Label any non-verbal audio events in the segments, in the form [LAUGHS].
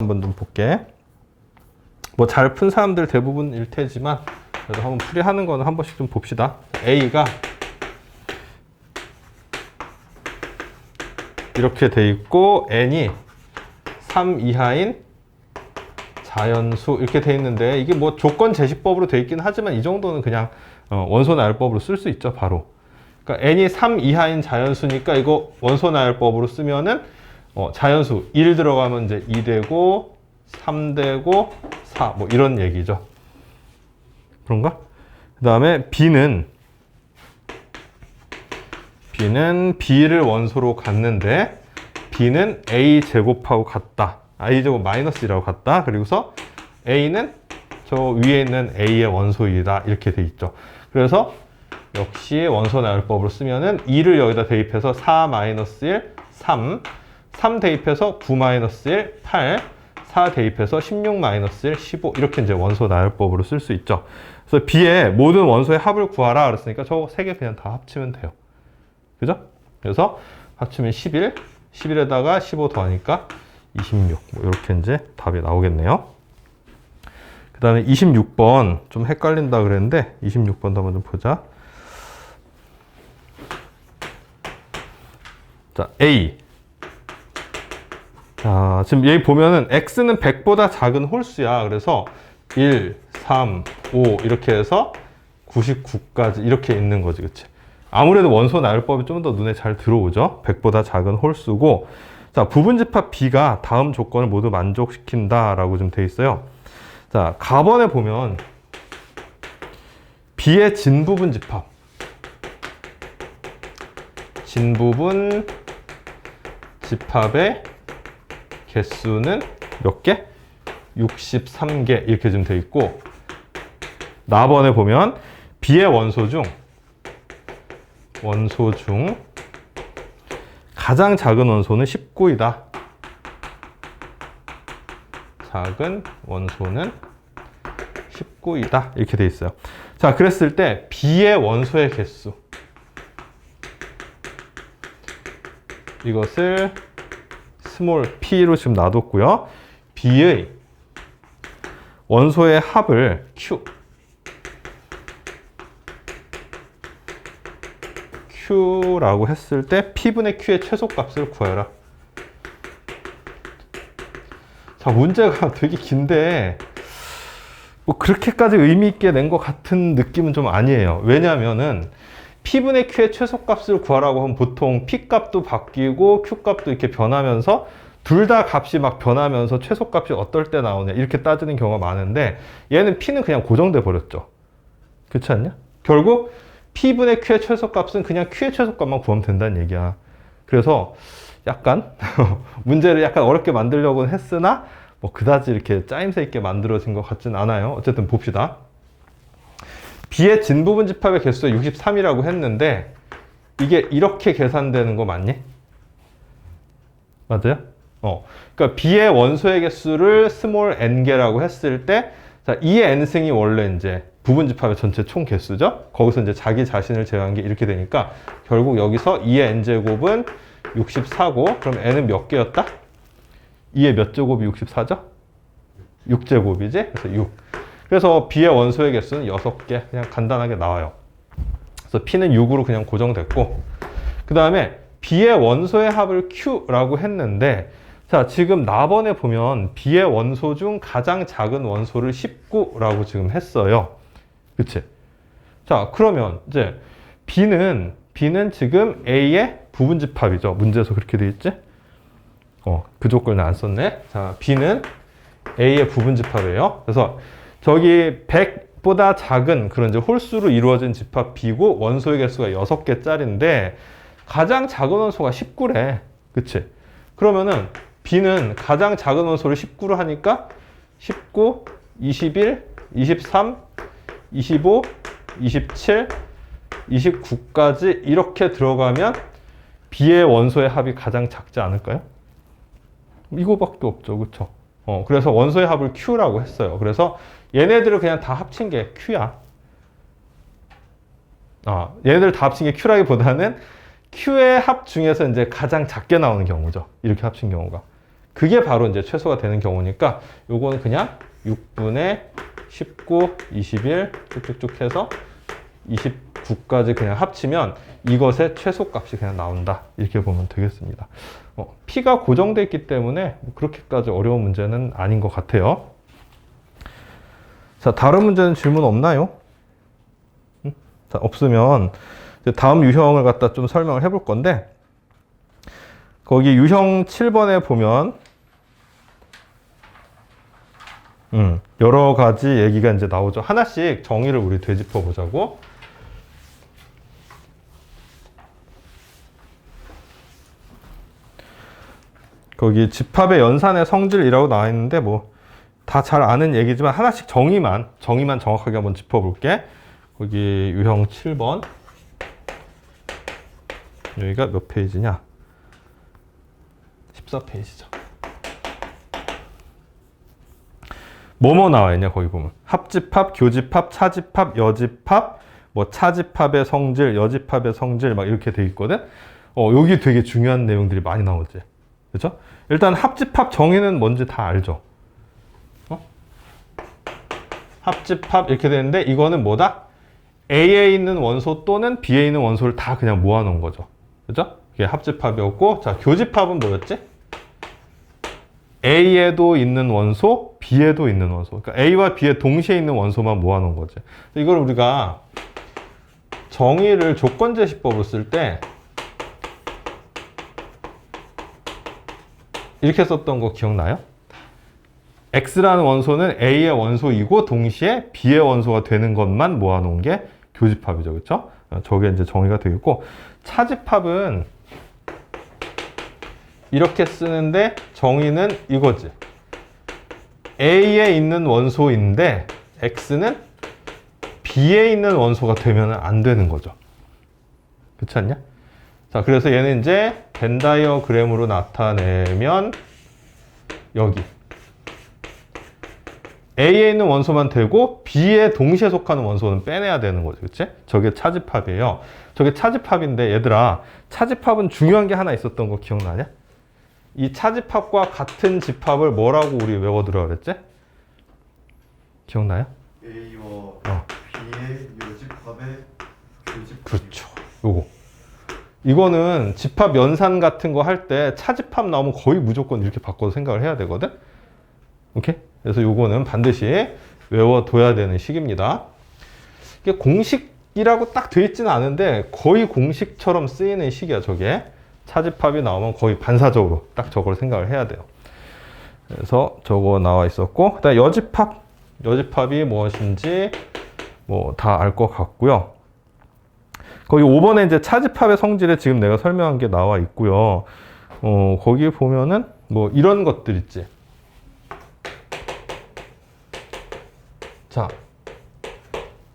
한번 좀 볼게. 뭐 잘 푼 사람들 대부분일 테지만 그래도 한번 풀이하는 거는 한 번씩 좀 봅시다. A가 이렇게 돼 있고 n이 3 이하인 자연수 이렇게 돼 있는데 이게 뭐 조건 제시법으로 돼 있긴 하지만 이 정도는 그냥 어, 원소 나열법으로 쓸 수 있죠 바로. 그러니까 n이 3 이하인 자연수니까 이거 원소 나열법으로 쓰면은 어, 자연수 1 들어가면 이제 2 되고 3 되고 4 뭐 이런 얘기죠. 그런가? 그 다음에 b는 b는 b를 원소로 갖는데 b는 a 제곱하고 같다. a 제곱 마이너스 1하고 같다. 그리고서 a는 저 위에 있는 a의 원소이다. 이렇게 돼 있죠. 그래서 역시 원소 나열법으로 쓰면은 2를 여기다 대입해서 4 마이너스 1, 3, 3 대입해서 9 마이너스 1, 8, 4 대입해서 16 마이너스 1, 15 이렇게 이제 원소 나열법으로 쓸 수 있죠. 그래서 B의 모든 원소의 합을 구하라 그랬으니까 저거 세개 그냥 다 합치면 돼요. 그죠? 그래서 합치면 11, 11에다가 15 더하니까 26. 뭐 이렇게 이제 답이 나오겠네요. 그 다음에 26번 좀 헷갈린다 그랬는데 26번도 한번 좀 보자. 자, A. 자, 지금 여기 보면은 x는 100보다 작은 홀수야. 그래서 1, 3, 5 이렇게 해서 99까지 이렇게 있는 거지. 그치? 아무래도 원소 나열법이 좀 더 눈에 잘 들어오죠. 100보다 작은 홀수고. 자, 부분집합 B가 다음 조건을 모두 만족시킨다라고 좀 돼 있어요. 자, 가번에 보면 B의 진부분 집합. 진부분 집합의 개수는 몇 개? 63개 이렇게 좀 돼 있고 나번에 보면 B의 원소 중 원소 중 가장 작은 원소는 19이다. 작은 원소는 19이다. 이렇게 돼 있어요. 자, 그랬을 때 B의 원소의 개수 이것을 스몰 p로 지금 놔뒀고요. B의 원소의 합을 Q Q라고 했을 때 P분의 Q의 최소값을 구해라. 자, 문제가 [LAUGHS] 되게 긴데 뭐 그렇게까지 의미 있게 낸 것 같은 느낌은 좀 아니에요. 왜냐하면은 P분의 Q의 최소값을 구하라고 하면 보통 P 값도 바뀌고 Q 값도 이렇게 변하면서 둘 다 값이 막 변하면서 최소값이 어떨 때 나오냐 이렇게 따지는 경우가 많은데 얘는 P는 그냥 고정돼 버렸죠. 그렇지 않냐? 결국 P분의 Q의 최소값은 그냥 Q의 최소값만 구하면 된다는 얘기야. 그래서 약간 [LAUGHS] 문제를 약간 어렵게 만들려고 했으나 뭐 그다지 이렇게 짜임새 있게 만들어진 것 같진 않아요. 어쨌든 봅시다. B의 진부분 집합의 개수가 63이라고 했는데 이게 이렇게 계산되는 거 맞니? 맞아요? 어. 그러니까 B의 원소의 개수를 스몰 n 개라고 했을 때 자, 2의 n승이 원래 이제 부분 집합의 전체 총 개수죠. 거기서 이제 자기 자신을 제외한 게 이렇게 되니까 결국 여기서 2의 n 제곱은 64고 그럼 n은 몇 개였다? 2의 몇 제곱이 64죠? 6제곱이지? 그래서 6. 그래서 B의 원소의 개수는 6개 그냥 간단하게 나와요. 그래서 P는 6으로 그냥 고정됐고 그 다음에 B의 원소의 합을 Q라고 했는데 자 지금 나번에 보면 B의 원소 중 가장 작은 원소를 19라고 지금 했어요. 그치? 자 그러면 이제 B는 B는 지금 A의 부분집합이죠. 문제에서 그렇게 돼 있지? 어, 그 조건을 안 썼네. 자, B는 A의 부분집합이에요. 그래서 저기 100보다 작은 그런 이제 홀수로 이루어진 집합 B고 원소의 개수가 6개짜리인데 가장 작은 원소가 19래. 그치? 그러면은 B는 가장 작은 원소를 19로 하니까 19, 21, 23, 25, 27, 29까지 이렇게 들어가면 B의 원소의 합이 가장 작지 않을까요? 이거밖에 없죠. 그쵸? 어, 그래서 원소의 합을 Q라고 했어요. 그래서 얘네들을 그냥 다 합친 게 Q야. 아, 얘네들 다 합친 게 Q라기보다는 Q의 합 중에서 이제 가장 작게 나오는 경우죠. 이렇게 합친 경우가. 그게 바로 이제 최소가 되는 경우니까 요거는 그냥 6분의 19, 21 쭉쭉쭉 해서 29까지 그냥 합치면 이것의 최소값이 그냥 나온다. 이렇게 보면 되겠습니다. 어, P가 고정되어 있기 때문에 뭐 그렇게까지 어려운 문제는 아닌 것 같아요. 자, 다른 문제는 질문 없나요? 음? 자, 없으면 다음 유형을 갖다 좀 설명을 해볼 건데 거기 유형 7번에 보면 음, 여러 가지 얘기가 이제 나오죠. 하나씩 정의를 우리 되짚어 보자고. 거기 집합의 연산의 성질이라고 나와 있는데 뭐 다 잘 아는 얘기지만 하나씩 정의만 정의만 정확하게 한번 짚어볼게. 거기 유형 7번 여기가 몇 페이지냐? 14페이지죠. 뭐뭐 나와 있냐 거기 보면 합집합, 교집합, 차집합, 여집합, 뭐 차집합의 성질, 여집합의 성질 막 이렇게 돼 있거든. 어 여기 되게 중요한 내용들이 많이 나오지. 그렇죠? 일단 합집합 정의는 뭔지 다 알죠. 어? 합집합 이렇게 되는데 이거는 뭐다? A에 있는 원소 또는 B에 있는 원소를 다 그냥 모아놓은 거죠. 그죠? 이게 합집합이었고, 자, 교집합은 뭐였지? A에도 있는 원소, B에도 있는 원소. 그러니까 A와 B에 동시에 있는 원소만 모아놓은 거지. 이걸 우리가 정의를 조건제시법을 쓸 때 이렇게 썼던 거 기억나요? X라는 원소는 A의 원소이고 동시에 B의 원소가 되는 것만 모아놓은 게 교집합이죠. 그렇죠? 저게 이제 정의가 되겠고 차집합은 이렇게 쓰는데 정의는 이거지. A에 있는 원소인데 X는 B에 있는 원소가 되면 안 되는 거죠. 그렇지 않냐? 자, 그래서 얘는 이제 벤 다이어그램으로 나타내면 여기 A에 있는 원소만 되고 B에 동시에 속하는 원소는 빼내야 되는 거죠. 그치? 저게 차집합이에요. 저게 차집합인데 얘들아 차집합은 중요한 게 하나 있었던 거 기억나냐? 이 차집합과 같은 집합을 뭐라고 우리 외워두라 그랬지? 기억나요? A와 어. B의 요집합의 교집합 그렇죠. 요거. 이거는 집합 연산 같은 거 할 때 차집합 나오면 거의 무조건 이렇게 바꿔서 생각을 해야 되거든? 오케이? 그래서 요거는 반드시 외워둬야 되는 식입니다. 이게 공식이라고 딱돼 있지는 않은데 거의 공식처럼 쓰이는 식이야, 저게. 차집합이 나오면 거의 반사적으로 딱 저걸 생각을 해야 돼요. 그래서 저거 나와 있었고, 그다음 여집합. 여집합이 무엇인지 뭐 다 알 것 같고요. 거기 5번에 이제 차집합의 성질에 지금 내가 설명한 게 나와 있고요. 어, 거기 보면은 뭐 이런 것들 있지. 자,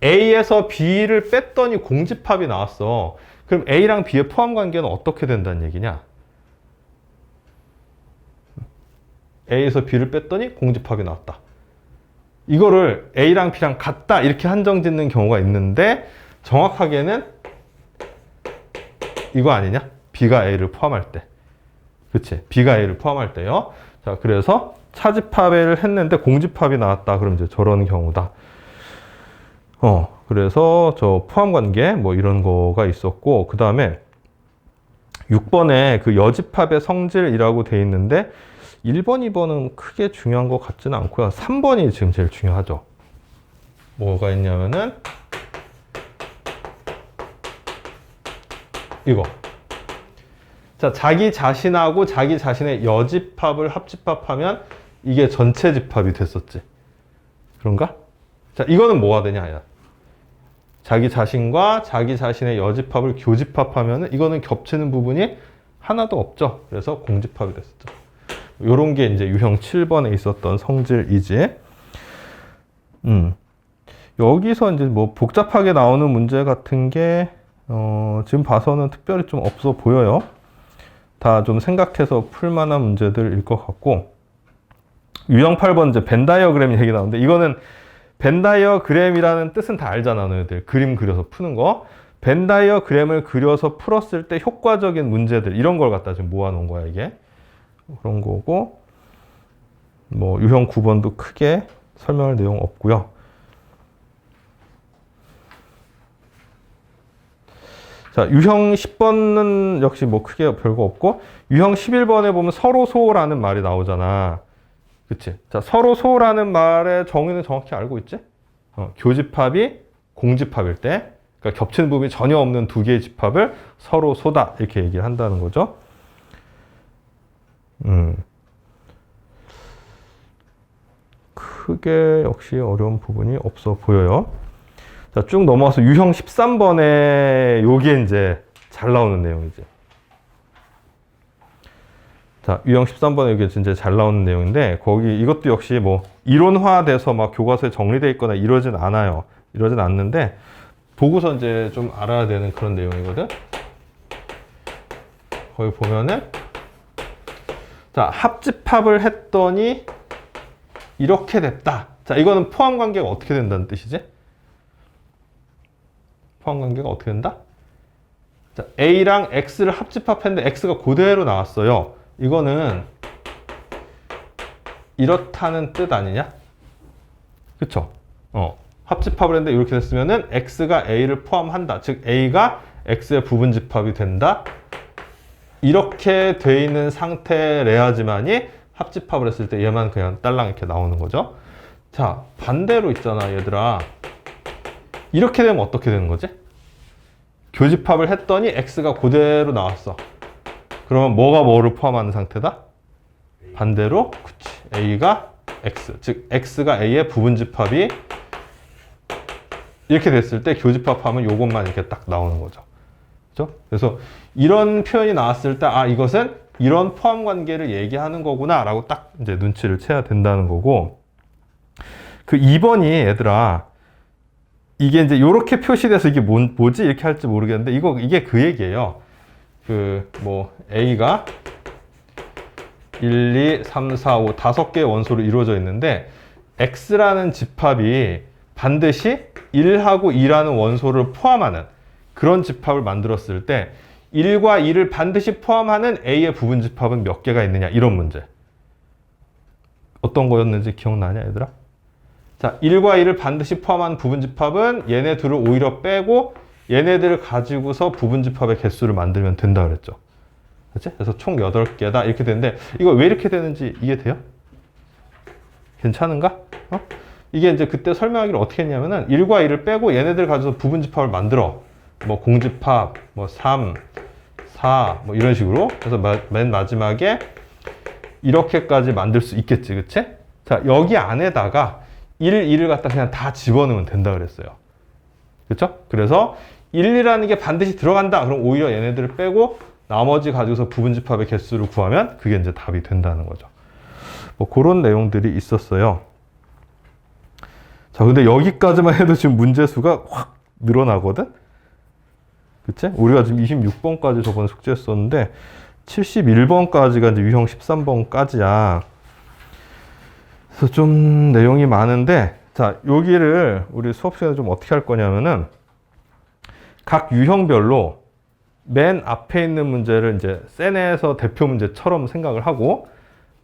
A에서 B를 뺐더니 공집합이 나왔어. 그럼 A랑 B의 포함 관계는 어떻게 된다는 얘기냐? A에서 B를 뺐더니 공집합이 나왔다. 이거를 A랑 B랑 같다 이렇게 한정 짓는 경우가 있는데 정확하게는 이거 아니냐? B가 A를 포함할 때. 그치? B가 A를 포함할 때요. 자, 그래서 차집합을 했는데 공집합이 나왔다. 그럼 이제 저런 경우다. 어, 그래서 저 포함 관계 뭐 이런 거가 있었고, 그 다음에 6번에 그 여집합의 성질이라고 돼 있는데, 1번, 2번은 크게 중요한 것 같지는 않고요. 3번이 지금 제일 중요하죠. 뭐가 있냐면은, 이거. 자, 자기 자신하고 자기 자신의 여집합을 합집합하면 이게 전체 집합이 됐었지. 그런가? 자, 이거는 뭐가 되냐? 야. 자기 자신과 자기 자신의 여집합을 교집합하면 이거는 겹치는 부분이 하나도 없죠. 그래서 공집합이 됐었죠. 요런 게 이제 유형 7번에 있었던 성질이지. 음. 여기서 이제 뭐 복잡하게 나오는 문제 같은 게 어, 지금 봐서는 특별히 좀 없어 보여요. 다 좀 생각해서 풀 만한 문제들일 것 같고 유형 8번 이제 벤 다이어그램 얘기 나오는데 이거는 벤 다이어그램이라는 뜻은 다 알잖아 너희들 그림 그려서 푸는 거. 벤 다이어그램을 그려서 풀었을 때 효과적인 문제들 이런 걸 갖다 지금 모아놓은 거야 이게 그런 거고 뭐 유형 9번도 크게 설명할 내용 없고요. 자, 유형 10번은 역시 뭐 크게 별거 없고 유형 11번에 보면 서로 소라는 말이 나오잖아. 그치? 자, 서로 소라는 말의 정의는 정확히 알고 있지? 어, 교집합이 공집합일 때, 그러니까 겹치는 부분이 전혀 없는 두 개의 집합을 서로 소다 이렇게 얘기를 한다는 거죠. 음. 크게 역시 어려운 부분이 없어 보여요. 자, 쭉 넘어와서 유형 13번에 요게 이제 잘 나오는 내용이지. 자, 유형 13번에 이게 진짜 잘 나오는 내용인데, 거기 이것도 역시 뭐 이론화돼서 막 교과서에 정리되어 있거나 이러진 않아요. 이러진 않는데, 보고서 이제 좀 알아야 되는 그런 내용이거든. 거기 보면은, 자, 합집합을 했더니 이렇게 됐다. 자, 이거는 포함 관계가 어떻게 된다는 뜻이지? 포함 관계가 어떻게 된다? 자, A랑 X를 합집합했는데 X가 그대로 나왔어요. 이거는 이렇다는 뜻 아니냐? 그쵸? 어. 합집합을 했는데 이렇게 됐으면은 X가 A를 포함한다. 즉, A가 X의 부분 집합이 된다. 이렇게 돼 있는 상태래야지만이 합집합을 했을 때 얘만 그냥 딸랑 이렇게 나오는 거죠. 자, 반대로 있잖아, 얘들아. 이렇게 되면 어떻게 되는 거지? 교집합을 했더니 x가 그대로 나왔어. 그러면 뭐가 뭐를 포함하는 상태다? 반대로 그치. a가 x, 즉 x가 a의 부분 집합이 이렇게 됐을 때 교집합하면 요것만 이렇게 딱 나오는 거죠. 그죠? 그래서 이런 표현이 나왔을 때 아 이것은 이런 포함 관계를 얘기하는 거구나 라고 딱 이제 눈치를 채야 된다는 거고 그 2번이 얘들아 이게 이제 이렇게 표시돼서 이게 뭔, 뭐지 이렇게 할지 모르겠는데 이거 이게 그 얘기예요. 그 뭐 A가 1, 2, 3, 4, 5 다섯 개의 원소로 이루어져 있는데 X라는 집합이 반드시 1하고 2라는 원소를 포함하는 그런 집합을 만들었을 때 1과 2를 반드시 포함하는 A의 부분 집합은 몇 개가 있느냐 이런 문제. 어떤 거였는지 기억나냐 얘들아? 자, 1과 2를 반드시 포함한 부분 집합은 얘네 둘을 오히려 빼고 얘네들을 가지고서 부분 집합의 개수를 만들면 된다 그랬죠. 그치? 그래서 총 8개다 이렇게 되는데 이거 왜 이렇게 되는지 이해돼요? 괜찮은가? 어? 이게 이제 그때 설명하기를 어떻게 했냐면은 1과 2를 빼고 얘네들 가지고서 부분집합을 만들어. 뭐 공집합, 뭐 3, 4, 뭐 이런 식으로. 그래서 마- 맨 마지막에 이렇게까지 만들 수 있겠지, 그치? 자, 여기 안에다가 1, 2를 갖다 그냥 다 집어넣으면 된다 그랬어요. 그쵸? 그래서 1, 2라는 게 반드시 들어간다. 그럼 오히려 얘네들을 빼고 나머지 가지고서 부분집합의 개수를 구하면 그게 이제 답이 된다는 거죠. 뭐 그런 내용들이 있었어요. 자, 근데 여기까지만 해도 지금 문제수가 확 늘어나거든? 그치? 우리가 지금 26번까지 저번에 숙제했었는데 71번까지가 이제 유형 13번까지야. 그래서 좀 내용이 많은데 자 여기를 우리 수업 시간에 좀 어떻게 할 거냐면은 각 유형별로 맨 앞에 있는 문제를 이제 세네에서 대표 문제처럼 생각을 하고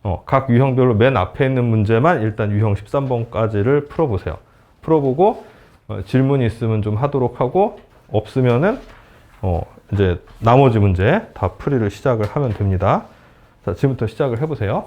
어, 각 유형별로 맨 앞에 있는 문제만 일단 유형 13번까지를 풀어보세요. 풀어보고 어, 질문이 있으면 좀 하도록 하고 없으면은 어, 이제 나머지 문제 다 풀이를 시작을 하면 됩니다. 자, 지금부터 시작을 해보세요.